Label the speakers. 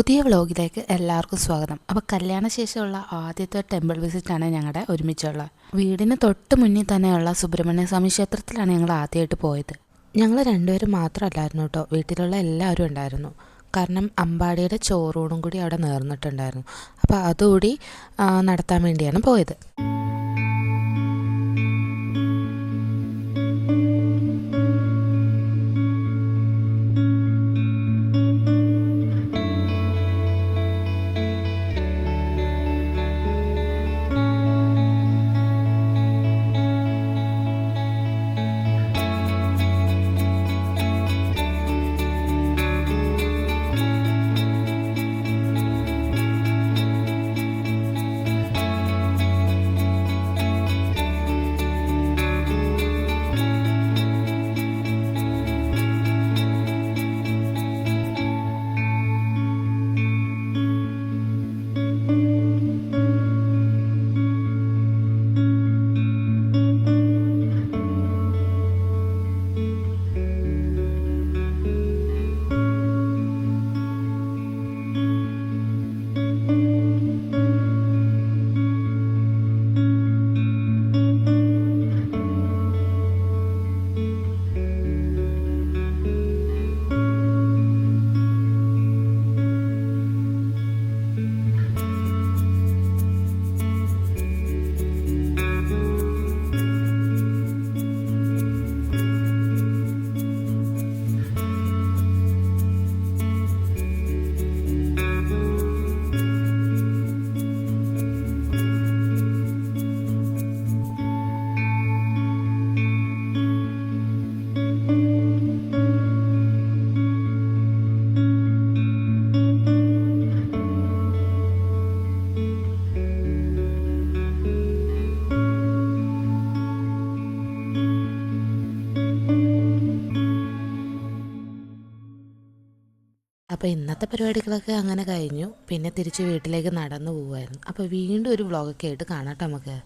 Speaker 1: പുതിയ വ്ലോഗിലേക്ക് എല്ലാവർക്കും സ്വാഗതം. അപ്പോൾ കല്യാണശേഷമുള്ള ആദ്യത്തെ ടെമ്പിൾ വിസിറ്റാണ് ഞങ്ങളുടെ ഒരുമിച്ചുള്ള. വീടിന് തൊട്ട് മുന്നിൽ തന്നെയുള്ള സുബ്രഹ്മണ്യ സ്വാമി ക്ഷേത്രത്തിലാണ് ഞങ്ങൾ ആദ്യമായിട്ട് പോയത്. ഞങ്ങൾ രണ്ടുപേരും മാത്രമല്ലായിരുന്നു കേട്ടോ. വീട്ടിലുള്ള എല്ലാവരും ഉണ്ടായിരുന്നു. കാരണം അമ്പാടിയുടെ ചോറൂണും കൂടി അവിടെ നേർന്നിട്ടുണ്ടായിരുന്നു. അപ്പോൾ അതുകൂടി നടത്താൻ വേണ്ടിയാണ് പോയത്. അപ്പോൾ ഇന്നത്തെ പരിപാടികളൊക്കെ അങ്ങനെ കഴിഞ്ഞു. പിന്നെ തിരിച്ച് വീട്ടിലേക്ക് നടന്നു പോവുമായിരുന്നു അപ്പോൾ വീണ്ടും ഒരു വ്ളോഗൊക്കെ ആയിട്ട് കാണാം നമുക്ക്.